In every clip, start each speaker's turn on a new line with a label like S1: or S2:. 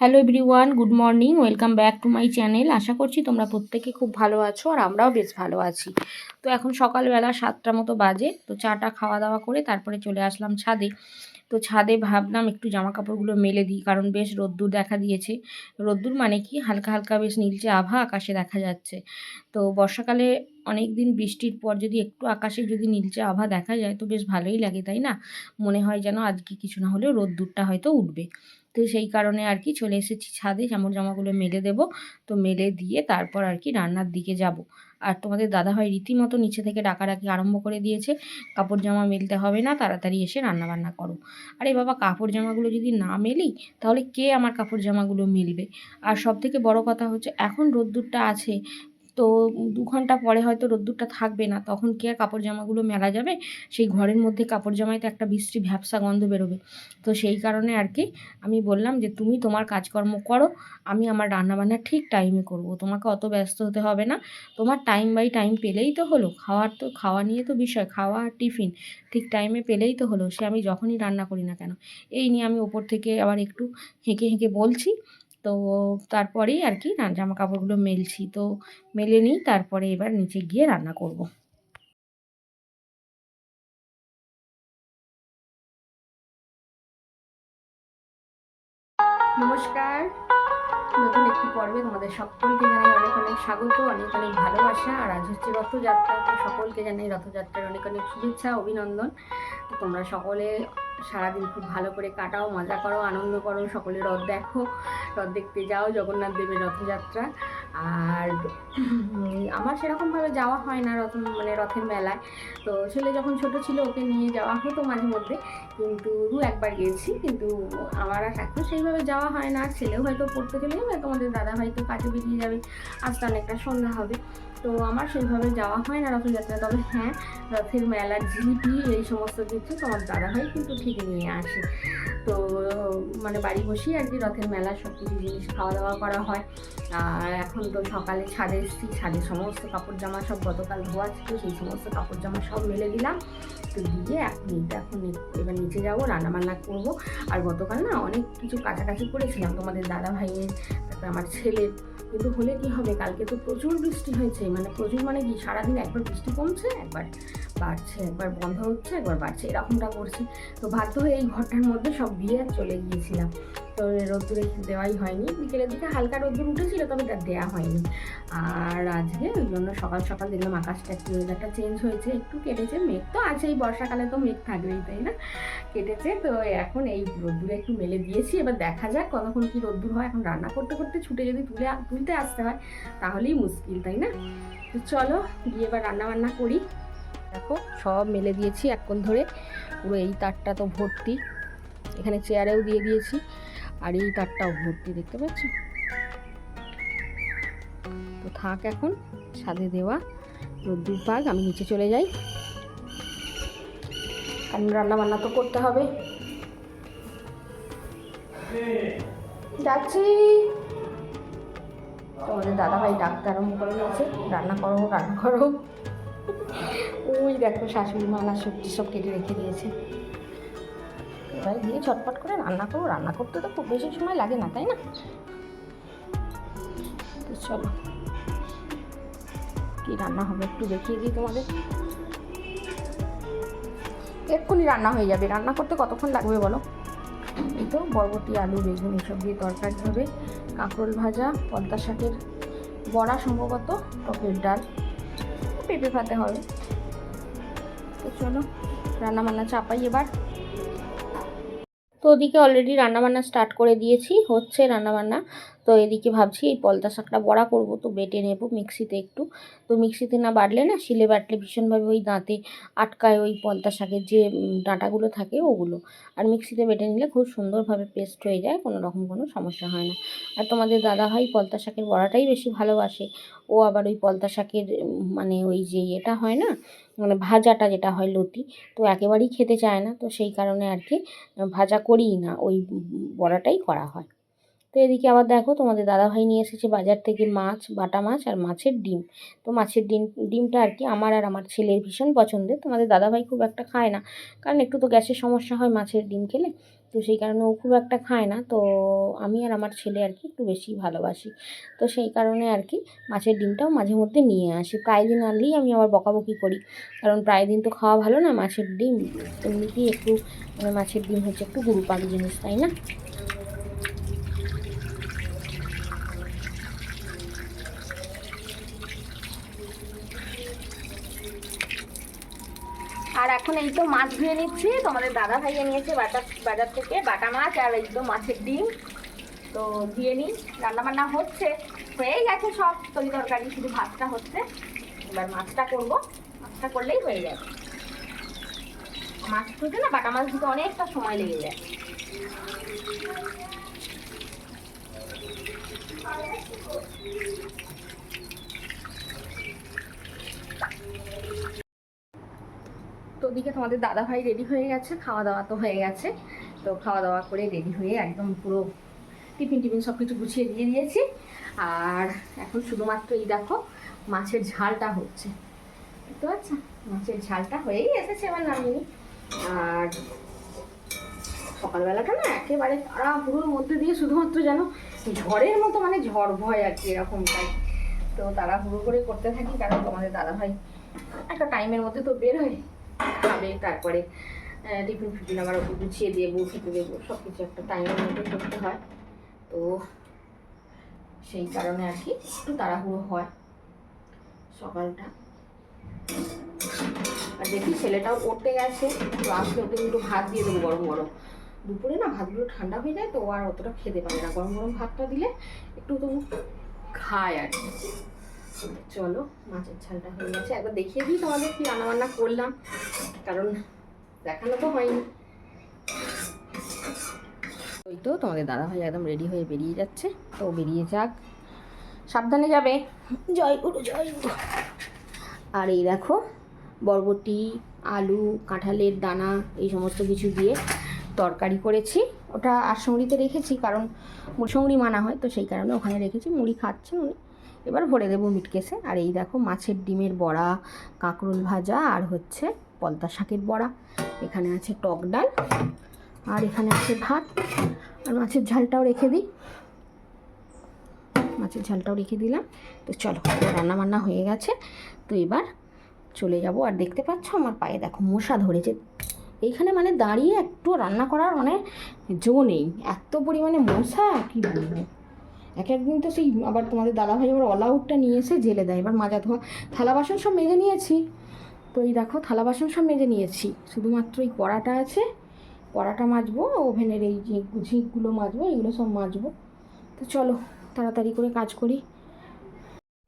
S1: Hello everyone good morning welcome back to my channel আশা করছি তোমরা প্রত্যেকে খুব ভালো আছো আর আমরাও বেশ ভালো আছি। তো এখন সকালবেলা সাতটা মতো বাজে, তো চাটা খাওয়া দাওয়া করে তারপরে চলে আসলাম ছাদে। তো ছাদে ভাবলাম একটু জামা কাপড়গুলো মেলে দিই, কারণ বেশ রোদ্দুর দেখা দিয়েছে। রোদ্দুর মানে কি? হালকা হালকা বেশ নীলচে আভা আকাশে দেখা যাচ্ছে। তো বর্ষাকালে অনেক দিন বৃষ্টির পর যদি একটু আকাশে যদি নীলচে আভা দেখা যায়, তো বেশ ভালোই লাগে, তাই না? মনে হয় যেন আজকে কিছু না হলেও রোদ্দুরটা হয়তো উঠবে। তো সেই কারণে আর কি চলে এসেছি ছাদে। জামর জামাগুলো মেলে দেব। তো মেলে দিয়ে তারপর আর কি রান্নার দিকে যাব। আর তোমাদের দাদা দাদাভাই রীতিমতো নিচে থেকে ডাকাডাকি আরম্ভ করে দিয়েছে। কাপড় জামা মেলতে হবে না, তাড়াতাড়ি এসে রান্না বান্না করো। আরে বাবা কাপড় জামাগুলো যদি না মেলি, তাহলে কে আমার কাপড় জামাগুলো মিলবে? আর সব থেকে বড় কথা হচ্ছে, এখন রোদ্দুরটা আছে তো দু ঘণ্টা পরে হয়তো রোদ্দুরটা থাকবে না, তখন কি আর কাপড় জামাগুলো মেলা যাবে? সেই ঘরের মধ্যে কাপড় জামায় তো একটা বিশ্রী ভ্যাবসা গন্ধ বেরোবে। তো সেই কারণে আর কি আমি বললাম যে, তুমি তোমার কাজকর্ম করো, আমি আমার রান্নাবান্না ঠিক টাইমে করব। তোমাকে অত ব্যস্ত হতে হবে না। তোমার টাইম বাই টাইম পেলেই তো হলো। খাওয়ার তো, খাওয়া নিয়ে তো বিষয়। খাওয়া আর টিফিন ঠিক টাইমে পেলেই তো হলো। সে আমি যখনই রান্না করি না কেন? এই নিয়ে আমি ওপর থেকে আবার একটু হেঁকে হেঁকে বলছি। তো তারপরেই আর কি জামা কাপড়গুলো মেলছি। তো মেলে নিই, তারপরে এবার নিচে গিয়ে রান্না করব। নমস্কার। নতুন একটি পর্বে তোমাদের সকলকে জানাই অনেক অনেক স্বাগত, অনেক অনেক ভালোবাসা। আর আজ হচ্ছে রথযাত্রা সকলকে জানাই রথযাত্রার অনেক অনেক শুভেচ্ছা, অভিনন্দন। তোমরা সকলে সারাদিন খুব ভালো করে কাটাও, মজা করো, আনন্দ করো, সকলে রথ দেখো, রথ দেখতে যাও, জগন্নাথ দেবের রথযাত্রা। আর আমার সেরকমভাবে যাওয়া হয় না রথ মানে রথের মেলায়। তো ছেলে যখন ছোট ছিল, ওকে নিয়ে যাওয়া হতো মাঝে মধ্যে। কিন্তু দু একবার গেছি, কিন্তু আমার আর এখন সেইভাবে যাওয়া হয় না। আর ছেলেও হয়তো পড়তে যাবে, তোমাদের দাদা হয়তো কাজে বেরিয়ে যাবে। আসতে অনেকটা সন্ধ্যা হবে। তো আমার সেইভাবে যাওয়া হয় না রথযাত্রা। তবে হ্যাঁ রথের মেলার জিলিপি, এই সমস্ত কিছু তোমার দাদাভাই কিন্তু ঠিক নিয়ে আসে। তো মানে বাড়ি বসেই আর কি রথের মেলা সব কিছু জিনিস খাওয়া দাওয়া করা হয়। আর এখন তো সকালে ছাদে এসেছি, ছাদে সমস্ত কাপড় জামা সব গতকাল ধোয়া ছিল, সেই সমস্ত কাপড় জামা সব মেলে দিলাম। তো দিয়ে এখন এখন এবার নিচে যাব, রান্নাবান্না করব। আর গতকাল না অনেক কিছু কাছাকাছি করেছিলাম তোমাদের দাদা ভাইয়ের, তারপরে আমার ছেলের কিন্তু হলে কি হবে? কালকে তো প্রচুর বৃষ্টি হয়েছে। মানে প্রচুর মানে কি? সারাদিন একবার বৃষ্টি কমছে, একবার বাড়ছে, একবার বন্ধ হচ্ছে, একবার বাড়ছে, এরকমটা করছে। তো বাধ্য হয়ে এই ঘরটার মধ্যে সব দিয়ে চলে গিয়েছিলাম। তো রোদ্দুরে দেওয়াই হয়নি। বিকেলের দিকে হালকা রোদ্দুর উঠেছিল, তবে তার দেওয়া হয়নি। আর আজকে ওই জন্য সকাল সকাল দেখলাম আকাশটা একটু ওয়েদারটা চেঞ্জ হয়েছে, একটু কেটেছে। মেঘ তো আছেই, বর্ষাকালে তো মেঘ থাকবেই, তাই না? কেটেছে, তো এখন এই রোদ্দুরে একটু মেলে দিয়েছি। এবার দেখা যাক কতক্ষণ কি রোদ্দুর হয়। এখন রান্না করতে করতে ছুটে যদি তুলে তুলতে আসতে হয়, তাহলেই মুশকিল, তাই না? তো চলো, গিয়ে এবার রান্না বান্না করি। দেখো, সব মেলে দিয়েছি এখন ধরে। পুরো এই তারটা তো ভর্তি। এখানে চেয়ারেও দিয়ে দিয়েছি। আর এই তারটাও ভর্তি, দেখতে পাচ্ছ? তো থাক এখন ছাদে দেওয়া, রোদ্দুর পাক, আমি নিচে চলে যাই। কারণ রান্না বান্না তো করতে হবে। যাচ্ছি। তোমাদের দাদাভাই ডাক্তার আরম্ভ করে নিয়েছে রান্না করো রান্না করো। ওই দেখো শাশুড়ি মালা সবজি সব কেটে রেখে দিয়েছে। এবার দিয়ে ঝটপট করে রান্না করো। রান্না করতে তো খুব বেশি সময় লাগে না, তাই না? তো চলো। কি রান্না হবে একটু দেখিয়ে দিই তোমাদের। এক্ষুনি রান্না হয়ে যাবে। রান্না করতে কতক্ষণ লাগবে বলো? এই তো বরবটি, আলু, বেগুন এসব দিয়ে তরকারি হবে। কাঁকরোল ভাজা, পদ্মা শাকের বড়া সম্ভবত, টকের ডাল, পেঁপে ভাতে হবে। তো চলো রান্না বান্না চাপাই এবার। তো ওদিকে অলরেডি রান্নাবান্না স্টার্ট করে দিয়েছি, হচ্ছে রান্নাবান্না। তো এদিকে ভাবছি এই পলতা শাকটা বড়া করব, তো বেটে নেব মিক্সিতে একটু। তো মিক্সিতে না বাটলে না শিলে বাটলে ভীষণভাবে ওই দাঁতে আটকায় ওই পলতা শাকের যে ডাঁটাগুলো থাকে ওগুলো। আর মিক্সিতে বেটে নিলে খুব সুন্দরভাবে পেস্ট হয়ে যায়, কোনো রকম কোনো সমস্যা হয় না। আর তোমাদের দাদাভাই পলতা শাকের বড়াটাই বেশি ভালোবাসে। ও আবার ওই পলতা শাকের মানে ওই যে এটা হয় না মানে ভাজাটা যেটা হয় লতি, তো একেবারেই খেতে চায় না, তো সেই কারণে আর কি ভাজা করিই না, ওই বড়াটাই করা হয়। তো এদিকে আবার দেখো তোমাদের দাদাভাই নিয়ে এসেছে বাজার থেকে মাছ, বাটা মাছ আর মাছের ডিম। তো মাছের ডিম, ডিমটা আর কি আমার আর আমার ছেলের ভীষণ পছন্দের। তোমাদের দাদাভাই খুব একটা খায় না, কারণ একটু তো গ্যাসের সমস্যা হয় মাছের ডিম খেলে, তো সেই কারণে ও খুব একটা খায় না। তো আমি আর আমার ছেলে আর কি একটু বেশি ভালোবাসি। তো সেই কারণে আর কি মাছের ডিমটাও মাঝে মধ্যে নিয়ে আসি। প্রায় দিন আনলেই আমি আবার বকাবকি করি, কারণ প্রায় দিন তো খাওয়া ভালো না মাছের ডিম। এমনিতেই একটু মানে মাছের ডিম হচ্ছে একটু গুরুপাক জিনিস, তাই না? আর এখন এই তো মাছ ধুয়ে নিচ্ছি। তোমাদের দাদা ভাইয়া নিয়েছে বাজার বাজার থেকে বাটা মাছ আর এই তো মাছের ডিম। তো ধুয়ে নিই। রান্না বান্না হচ্ছে। হয়ে গেছে সব। তরি তরকারি, শুধু ভাতটা হচ্ছে। এবার মাছটা করব। মাছটা করলেই হয়ে যাবে। মাছ ধুতে না বাটা মাছ ধুতে অনেকটা সময় লেগে যায়। তো ওদিকে তোমাদের দাদা ভাই রেডি হয়ে গেছে খাওয়া দাওয়া তো হয়ে গেছে। তো খাওয়া দাওয়া করে রেডি হয়ে একদম পুরো টিফিন টিফিন সব কিছু গুছিয়ে দিয়ে দিয়েছি। আর এখন শুধুমাত্র এই দেখো, মাছের ঝালটা হচ্ছে। বুঝতে পারছ মাছের ঝালটা হয়েই এসেছে এবার নামিয়ে আর সকালবেলাটা না একেবারে পুরোর মধ্যে দিয়ে শুধুমাত্র যেন ঝড়ের মতো মানে ঝড় ভয় আর কি এরকমটাই তো তারা হুড়ো করে করতে থাকি, কারণ তোমাদের দাদা ভাই একটা টাইমের মধ্যে তো বের হয়। খাবে, তারপরে টিফিন ফিফিন আবার ওকে গুছিয়ে দেবো খেতে দেবো সব কিছু একটা টাইমের মধ্যে করতে হয়। তো সেই কারণে আর কি একটু তাড়াহুড়ো হয় সকালটা। আর দেখি ছেলেটাও পড়তে গেছে তো আসলে ওকে একটু ভাত দিয়ে দেবো গরম গরম। দুপুরে না ভাতগুলো ঠান্ডা হয়ে যায়, তো আর অতটা খেতে পারে না। গরম গরম ভাতটা দিলে একটু তবু খায় আর কি। চলো, মাছের ঝালটা হয়ে গেছে। একবার দেখিয়ে দিই তোমাদের কি রান্না বান্না করলাম। কারণ দেখানো তো হয়নি। ওই তো তোমাদের দাদা ভাই একদম রেডি হয়ে বেরিয়ে যাচ্ছে। তো বেরিয়ে যাক। সাবধানে যাবে। জয় গুরু জয় গুরু। আর এই দেখো, বরবটি, আলু, কাঁঠালের দানা, এই সমস্ত কিছু দিয়ে তরকারি করেছি। ওটা আসমুড়িতে রেখেছি, কারণ মুড়ি মানা হয়, তো সেই কারণে ওখানে রেখেছি। মুড়ি খাচ্ছেন উনি। এবার ভরে দেবো মিটকেসে আর এই দেখো মাছের ডিমের বড়া, কাঁকরোল ভাজা, আর হচ্ছে পলতা শাকের বড়া। এখানে আছে টক ডাল, আর এখানে আছে ভাত। আর মাছের ঝালটাও রেখে দিই। মাছের ঝালটাও রেখে দিলাম। তো চলো রান্না বান্না হয়ে গেছে। তো এবার চলে যাব। আর দেখতে পাচ্ছ আমার পায়ে দেখো মশা ধরেছে। এইখানে মানে দাঁড়িয়ে একটু রান্না করার মানে জো নেই। এত পরিমাণে মশা, কি বলব? এক একদিন তো সেই আবার তোমাদের দাদাভাই আবার অল আউটটা নিয়ে এসে জেলে দেয়। এবার মাজা ধোয়া, থালা বাসন সব মেজে নিয়েছি। তো এই দেখো, থালা বাসন সব মেজে নিয়েছি। শুধুমাত্র এই কড়াটা আছে, কড়াটা মাজবো, ওভেনের এই যে ঝিঁকগুলো মাজবো, এগুলো সব মাজবো। তো চলো, তাড়াতাড়ি করে কাজ করি।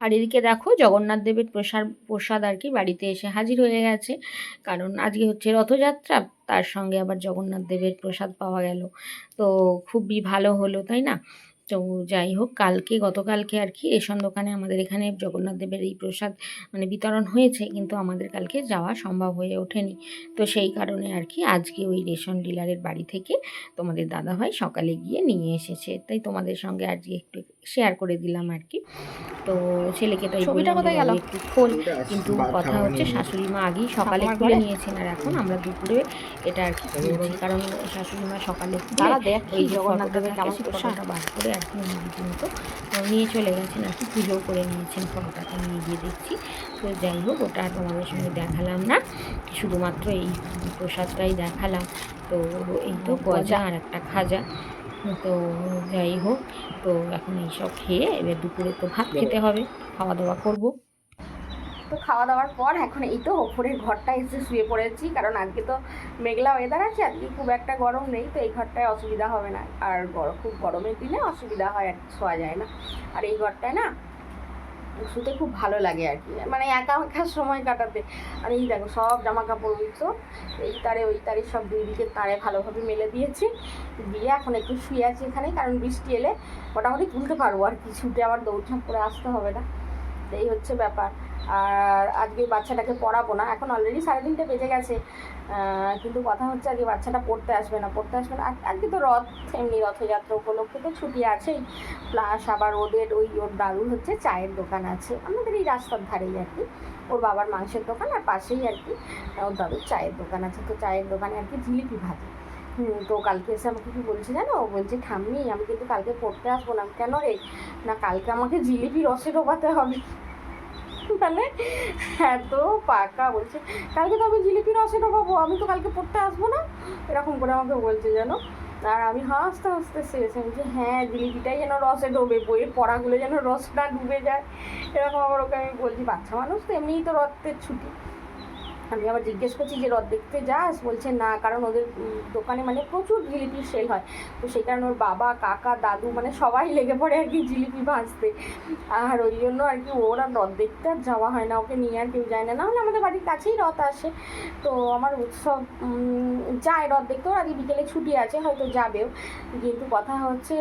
S1: আর এদিকে দেখো, জগন্নাথ দেবের প্রসাদ প্রসাদ আর কি বাড়িতে এসে হাজির হয়ে গেছে। কারণ আজকে হচ্ছে রথযাত্রা, তার সঙ্গে আবার জগন্নাথ দেবের প্রসাদ পাওয়া গেল। তো খুবই ভালো হলো, তাই না? তো যাই হোক কালকে গতকালকে আর কি রেশন দোকানে আমাদের এখানে জগন্নাথ দেবের এই প্রসাদ মানে বিতরণ হয়েছে কিন্তু আমাদের কালকে যাওয়া সম্ভব হয়ে ওঠেনি। তো সেই কারণে আর কি আজকে ওই রেশন ডিলারের বাড়ি থেকে তোমাদের দাদাভাই সকালে গিয়ে নিয়ে এসেছে। তাই তোমাদের সঙ্গে আজকে একটু শেয়ার করে দিলাম আর কি। তো ছেলেকে তাই
S2: ছবিটা কোথায় গেল?
S1: একটু খোল কিন্তু কথা হচ্ছে শাশুড়ি মা আগেই সকালে খুলে নিয়েছেন আর এখন আমরা দুপুরে এটা আর কি কারণ শাশুড়ি মা সকালে
S2: দাঁড়া দেখ
S1: ওই
S2: জগন্নাথ দেবের
S1: সেই বার করে আর কি উনি রীতিমতো নিয়ে চলে গেছেন আর কি পুজো করে নিয়েছেন ফটোটাকে নিয়ে গিয়ে দেখছি। তো যাই হোক ওটা আর তোমাদের সঙ্গে দেখালাম না। শুধুমাত্র এই প্রসাদটাই দেখালাম। তো এই তো গজা। আর একটা খাজা। তো যাই হোক তো এখন এইসব খেয়ে এবার দুপুরে তো ভাত খেতে হবে খাওয়া দাওয়া করব। তো খাওয়া দাওয়ার পর এখন এই তো ওপরের ঘরটা এসে শুয়ে পড়েছি। কারণ আজকে তো মেঘলা ওয়েদার আছে, আজকে খুব একটা গরম নেই, তো এই ঘরটায় অসুবিধা হবে না। আর গরম খুব গরমের দিনে অসুবিধা হয় আর শোয়া যায় না। আর এই ঘরটায় না শুতে খুব ভালো লাগে আর কি। মানে একা একা সময় কাটাতে। আর এই দেখো সব জামা কাপড় উঠছো, এই তারে ওই তারে সব দুই দিকে তারে ভালোভাবে মেলে দিয়েছি। দিয়ে এখন একটু শুয়ে আছি এখানে কারণ বৃষ্টি এলে মোটামুটি তুলতে পারব আর কি। ছুটে আবার দৌড়ঝাঁপ করে আসতে হবে না। তো এই হচ্ছে ব্যাপার। আর আজকে বাচ্চাটাকে পড়াবো না। এখন অলরেডি সাড়ে তিনটে বেজে গেছে। কিন্তু কথা হচ্ছে আজকে বাচ্চাটা পড়তে আসবে না, পড়তে আসবে না। আজকে তো রথ, এমনি রথযাত্রা উপলক্ষে তো ছুটি আছেই। প্লাস আবার ওদের ওই ওর দাদুর হচ্ছে চায়ের দোকান আছে। আমাদের এই রাস্তার ধারেই আর কি। ওর বাবার মাংসের দোকান আর পাশেই আর কি ওর দাদুর চায়ের দোকান আছে। তো চায়ের দোকানে আর কি জিলিপি ভাজে। তো কালকে এসে আমাকে কি বলছে জানো? বলছে, ঠাম্মি, আমি কিন্তু কালকে পড়তে আসব না। কেন রে? না, কালকে আমাকে জিলিপি রসে ডোবাতে হবে। মানে এত পাকা বলছে। কালকে তো আমি জিলিপি রসে ডোবাবো আমি তো কালকে পড়তে আসব না। এরকম করে আমাকে বলছে যেন আর আমি হাসতে হাসতে শেষে আমি যে হ্যাঁ জিলিপিটাই যেন রসে ডোবে, বইয়ের পড়াগুলো যেন রসটা ডুবে যায়। এরকম আবার ওকে আমি বলছি, বাচ্চা মানুষ তো এমনিই তো রক্তের ছুটি। আমি আবার জিজ্ঞেস করছি যে, রথ দেখতে যাস? বলছে, না, কারণ ওদের দোকানে মানে প্রচুর জিলিপির সেল হয়। তো সেই কারণে ওর বাবা, কাকা, দাদু মানে সবাই লেগে পড়ে আর কি জিলিপি ভাজতে। আর ওই জন্য আর কি ওর আর রথ দেখতে আর যাওয়া হয় না। ওকে নিয়ে আর কেউ যায় না। নাহলে আমাদের বাড়ির কাছেই রথ আসে। তো আমার উৎসব যায় রথ দেখতে। ওর আজকে বিকেলে ছুটি আছে, হয়তো যাবেও। কিন্তু কথা হচ্ছে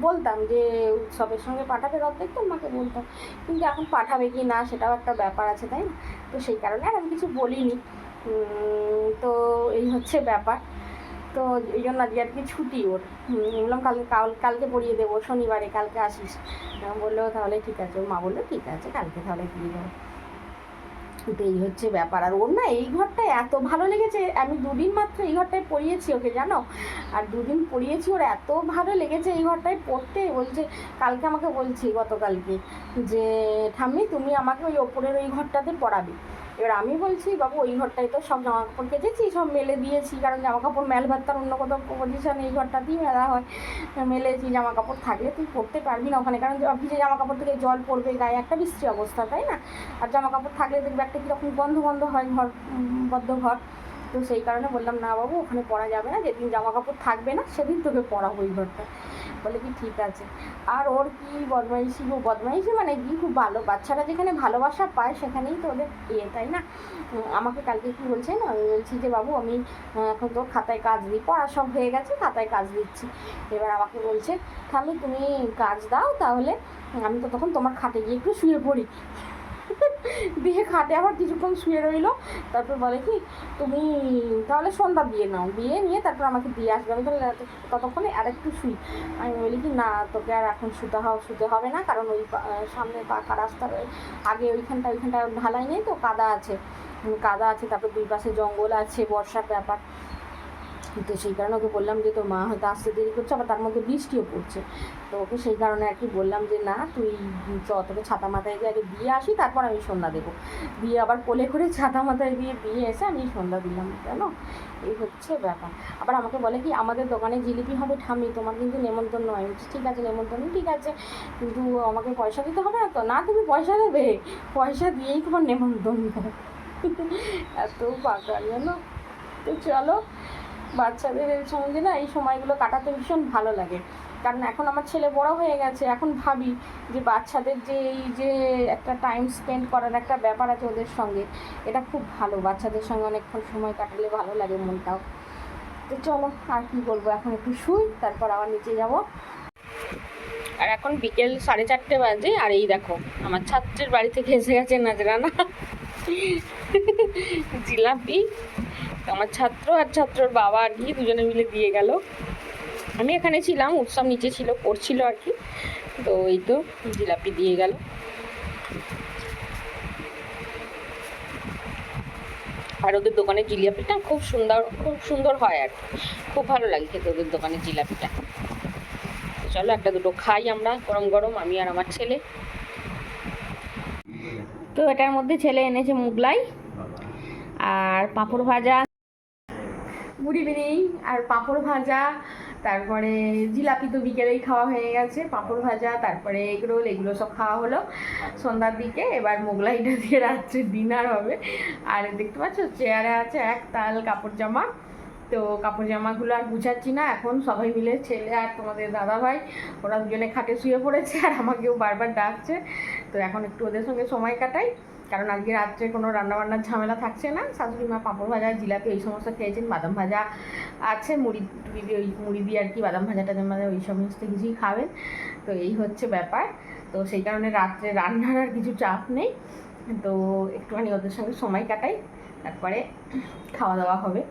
S1: বলতাম যে, উৎসবের সঙ্গে পাঠাবে রথ দেখতে? মাকে বলতাম কিন্তু এখন পাঠাবে কি না, সেটাও একটা ব্যাপার আছে, তাই না? তো সেই কারণে আর আমি কিছু বলিনি। তো এই হচ্ছে ব্যাপার। তো এই জন্য আজকে আর কি ছুটি ওর। বললাম কালকে, কাল, কালকে পড়িয়ে দেবো, শনিবারে কালকে আসিস। বলল, তাহলে ঠিক আছে। ওর মা বলল, ঠিক আছে, কালকে তাহলে দিয়ে দেবো। তো এই হচ্ছে ব্যাপার। আর ওর না এই ঘরটা এত ভালো লেগেছে, আমি দুদিন মাত্র এই ঘরটায় পড়িয়েছি ওকে, জানো? আর দুদিন পড়িয়েছি, ওর এত ভালো লেগেছে এই ঘরটায় পড়তে বলছে কালকে আমাকে বলছি গতকালকে যে, ঠাম্মি, তুমি আমাকে ওই ওপরের ওই ঘরটাতে পড়াবে। এবার আমি বলছি, বাবু ওই ঘরটায় তো সব জামা কাপড় কেচেছি, সব মেলে দিয়েছি। কারণ জামা কাপড় মেল ভাত্তার অন্য কোথাও পজিশন এই ঘরটাতেই মেলা হয়। মেলেছি জামা কাপড় থাকলে তুই পরতে পারবি না ওখানে? কারণ অফিসে জামা কাপড় থেকে জল পড়বে, গায়ে একটা বৃষ্টি অবস্থা, তাই না? আর জামা কাপড় থাকলে দেখবে একটা কীরকম গন্ধ বন্ধ হয় ঘর বদ্ধ ঘর। তো সেই কারণে বললাম, না বাবু, ওখানে পরা যাবে না, যেদিন জামা কাপড় থাকবে না, সেদিন তোকে পরাবো ওই ঘরটা। বলে কি ঠিক আছে। আর ওর কি বদমাইশি গো, বদমাইশি মানে কি? খুব ভালো, বাচ্চারা যেখানে ভালোবাসা পায় সেখানেই তো ওদের ইয়ে তাই না? আমাকে কালকে কি বলছে, না, আমি বলছি যে, বাবু, আমি এখন তো খাতায় কাজ দিই, পড়া সব হয়ে গেছে, খাতায় কাজ দিচ্ছি। এবার আমাকে বলছে থামি তুমি কাজ দাও, তাহলে আমি তো তখন তোমার খাটে গিয়ে একটু শুয়ে পড়ি। দিয়ে খাটে আবার কিছুক্ষণ শুয়ে রইল। তারপর বলে কি, তুমি তাহলে সন্ধ্যা দিয়ে নাও। দিয়ে নিয়ে তারপর আমাকে দিয়ে আসবে। আমি তাহলে ততক্ষণে আর একটু শুই। আমি বলি কি, না, তোকে আর এখন শুতে হবে শুতে হবে না। কারণ ওই সামনে পাকা রাস্তার আগে ওইখানটা ওইখানটা ঢালাই নেই তো, কাদা আছে। কাদা আছে, তারপর দুই পাশে জঙ্গল আছে, বর্ষার ব্যাপার। তো সেই কারণে ওকে বললাম যে, তোর মা হয়তো আসতে দেরি করছে, আবার তার মধ্যে বৃষ্টিও পড়ছে। তো ওকে সেই কারণে আর কি বললাম যে, না, তুই চ, তোকে ছাতা মাথায় দিয়ে আগে দিয়ে আসি, তারপর আমি সন্ধ্যা দেবো। দিয়ে আবার কোলে করে ছাতা মাথায় দিয়ে দিয়ে এসে আমি সন্ধ্যা দিলাম জানো এই হচ্ছে ব্যাপার। আবার আমাকে বলে কি, আমাদের দোকানে জিলিপি হবে ঠামি তোমার কিন্তু নেমন্তন্ন। বলছি, ঠিক আছে, নেমন্তন্ন, ঠিক আছে। কিন্তু আমাকে পয়সা দিতে হবে না তো? না, তুমি পয়সা দেবে। পয়সা দিয়েই তোমার নেমন্তন্ন। এত পাকা জানো? তো চলো বাচ্চাদের সঙ্গে না এই সময়গুলো কাটাতে ভীষণ ভালো লাগে। কারণ এখন আমার ছেলে বড় হয়ে গেছে, এখন ভাবি যে বাচ্চাদের যে এই যে একটা টাইম স্পেন্ড করার একটা ব্যাপার আছে ওদের সঙ্গে, এটা খুব ভালো। বাচ্চাদের সঙ্গে অনেকক্ষণ সময় কাটালে ভালো লাগে মনটাও। তো চলো, আর কি বলব? এখন একটু শুই, তারপর আবার নিচে যাব। আর এখন বিকেল সাড়ে চারটে বাজে, আর এই দেখো, আমার ছাত্রের বাড়ি থেকে এসে গেছে নাজরানা। জিলাপি। আমার ছাত্র আর ছাত্রর বাবা আর কি দুজনে মিলে দিয়ে গেল। আমি এখানে ছিলাম, উৎসব নিচে ছিল পড়ছিল আর কি। তো এই তো জিলাপি দিয়ে গেল। আর ওদের দোকানের জিলাপিটা খুব সুন্দর খুব সুন্দর হয় আর। খুব ভালো লাগে খেতে ওদের দোকানের জিলাপিটা। চলো একটা দুটো খাই আমরা, গরম গরম, আমি আর আমার ছেলে। তো এটার মধ্যে ছেলে এনেছে মুগলাই আর পাঁপড় ভাজা মুড়ি বিড়ি আর পাঁপড় ভাজা, তারপরে জিলাপি তো বিকেলেই খাওয়া হয়ে গেছে, পাঁপড় ভাজা, তারপরে এগরোল এগুলো সব খাওয়া হলো। সন্ধ্যার দিকে এবার মোগলাইটা দিয়ে রাত্রে ডিনার হবে। আর দেখতে পাচ্ছ, চেয়ারে আছে এক তাল কাপড় জামা। তো কাপড় জামাগুলো আর গুছাচ্ছি না, এখন সবাই মিলে, ছেলে আর তোমাদের দাদা ভাই, ওরা দুজনে খাটে শুয়ে পড়েছে, আর আমাকেও বারবার ডাকছে। তো এখন একটু ওদের সঙ্গে সময় কাটাই। কারণ আজকে রাত্রে কোনো রান্নাবান্নার ঝামেলা থাকছে না। শাশুড়ি মা পাঁপড় ভাজা, জিলাপি এই সমস্ত খেয়েছেন, বাদাম ভাজা আছে, মুড়ি টুড়ি দিয়ে ওই মুড়ি দিয়ে আর কি বাদাম ভাজাটা মানে ওই সমস্ত কিছুই খাবেন। তো এই হচ্ছে ব্যাপার।
S2: তো সেই কারণে রাত্রে রান্নার আর কিছু চাপ নেই। তো একটুখানি ওদের সঙ্গে সময় কাটাই, তারপরে খাওয়া দাওয়া হবে।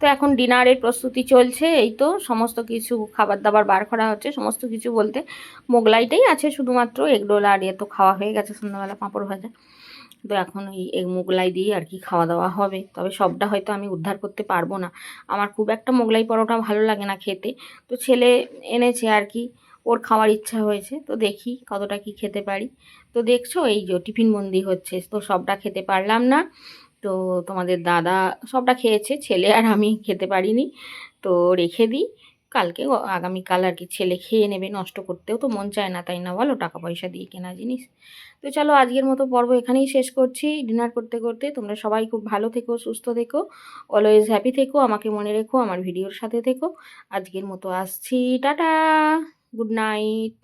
S2: তো এখন ডিনারের প্রস্তুতি চলছে, এই তো সমস্ত কিছু খাবার দাবার বার করা হচ্ছে, সমস্ত কিছু বলতে মোগলাইটাই আছে শুধুমাত্র এগরোল আর এ তো খাওয়া হয়ে গেছে সন্ধ্যাবেলা পাঁপড় ভাজা। তো এখন ওই এগ মোগলাই দিয়ে আর কি খাওয়া দাওয়া হবে, তবে সবটা হয়তো আমি উদ্ধার করতে পারব না। আমার খুব একটা মোগলাই পরোটা ভালো লাগে না খেতে, তো ছেলে এনেছে আর কি, ওর খাওয়ার ইচ্ছা হয়েছে, তো দেখি কতটা কি খেতে পারি। তো দেখছ এই যে টিফিন বন্দি হচ্ছে, তো সবটা খেতে পারলাম না তো তোমাদের দাদা সবটা খেয়েছে, ছেলে আর আমি খেতে পারিনি। তো রেখে দিই, কালকে আগামীকাল আর কি ছেলে খেয়ে নেবে, নষ্ট করতেও তো মন চায় না, তাই না বলো? টাকা পয়সা দিয়ে কেনা জিনিস। তো চলো আজকের মতো পর্ব এখানেই শেষ করছি। ডিনার করতে করতে তোমরা সবাই খুব ভালো থেকো, সুস্থ থেকো অলওয়েজ হ্যাপি থেকো, আমাকে মনে রেখো, আমার ভিডিওর সাথে থেকো। আজকের মতো আসছি, টাটা গুড নাইট